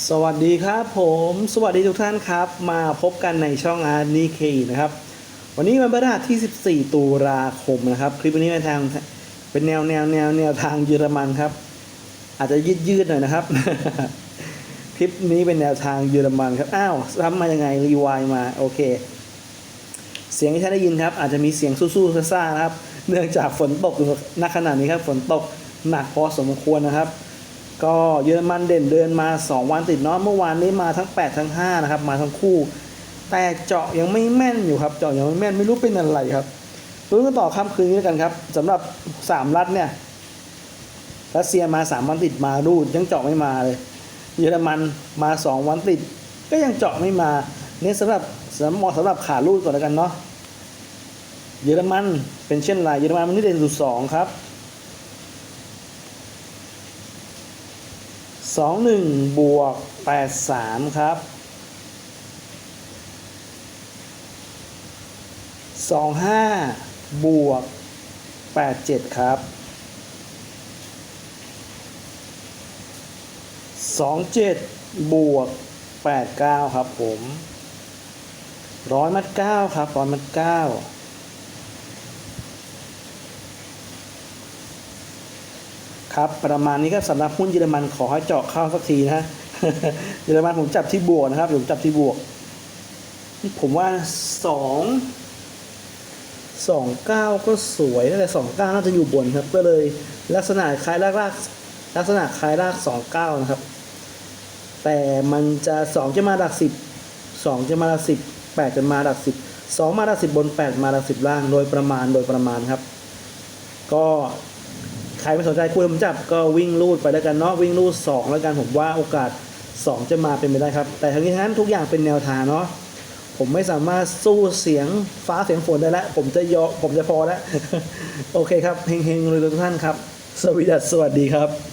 สวัสดีครับผมสวัสดีทุกท่านครับ มาพบกันในช่องอาร์นีเคนะครับ วันนี้วันพฤหัสที่ 14 ตุลาคมนะครับ คลิปวันนี้เป็นทางเป็นแนวแนวแนวแนวทางเยอรมันครับ อาจจะยืดยืดหน่อยนะครับ คลิปนี้เป็นแนวทางเยอรมันครับอ้าวทำมายังไงรีวายมาโอเค เสียงที่ท่านได้ยินครับ อาจจะมีเสียงสู้ๆซ่าๆนะครับ เนื่องจากฝนตกอยู่ณขณะนี้ครับฝนตกหนักพอสมควรนะครับ ก็เยอรมันเด่นเดินมา 2 วันติดเนาะเมื่อวานนี้มาทั้ง 8 ทั้ง5นะครับมาทั้งคู่ แต่เจาะยังไม่แม่นอยู่ครับเจาะยังไม่แม่นไม่รู้เป็นอะไรครับลุ้นกันต่อค่ำคืนนี้แล้วกันครับสำหรับ 3 รัฐเนี่ยรัสเซียมา 3 วันติดมารูดยังเจาะไม่มาเลย เยอรมันมา 2 วันติด ก็ยังเจาะไม่มาเนี่ยสำหรับสำหรับสำหรับขารูดก่อนแล้วกันเนาะเยอรมันเป็นเช่นไรเยอรมันมันนี่เด่นสุดสองครับ 21 บวก 83 ครับ 25 บวก 87 ครับ 27 บวก 89 ครับผมร้อยมัด9ครับร้อยมัด9 ครับ ประมาณนี้ครับสำหรับหุ้นเยอรมันขอให้เจาะเข้าสักทีนะเยอรมันผมจับที่บวกนะครับผมจับที่บวกผมว่าสองสองเก้าก็สวยแต่สองเก้าน่าจะอยู่บนครับ ก็เลยลักษณะคล้ายรากรากลักษณะคล้ายรากสองเก้านะครับ แต่มันจะสองจะมาหลักสิบสองจะมาหลักสิบแปดจะมาหลักสิบสองมาหลักสิบบนแปดมาหลักสิบล่างโดยประมาณโดยประมาณครับ ก็ ใครไม่สนใจคุยผมจับก็วิ่งลูดไปแล้วกันเนาะวิ่งลูด 2 แล้วกันผมว่าโอกาส 2 จะมาเป็นไปได้ครับ แต่ทั้งนี้ทั้งนั้นทุกอย่างเป็นแนวทางเนาะผมไม่สามารถสู้เสียงฟ้าเสียงฝนได้แล้ว ผมจะยอผมจะพอแล้ว โอเคครับเฮงๆเลยทุกท่านครับ สวัสดีสวัสดีครับ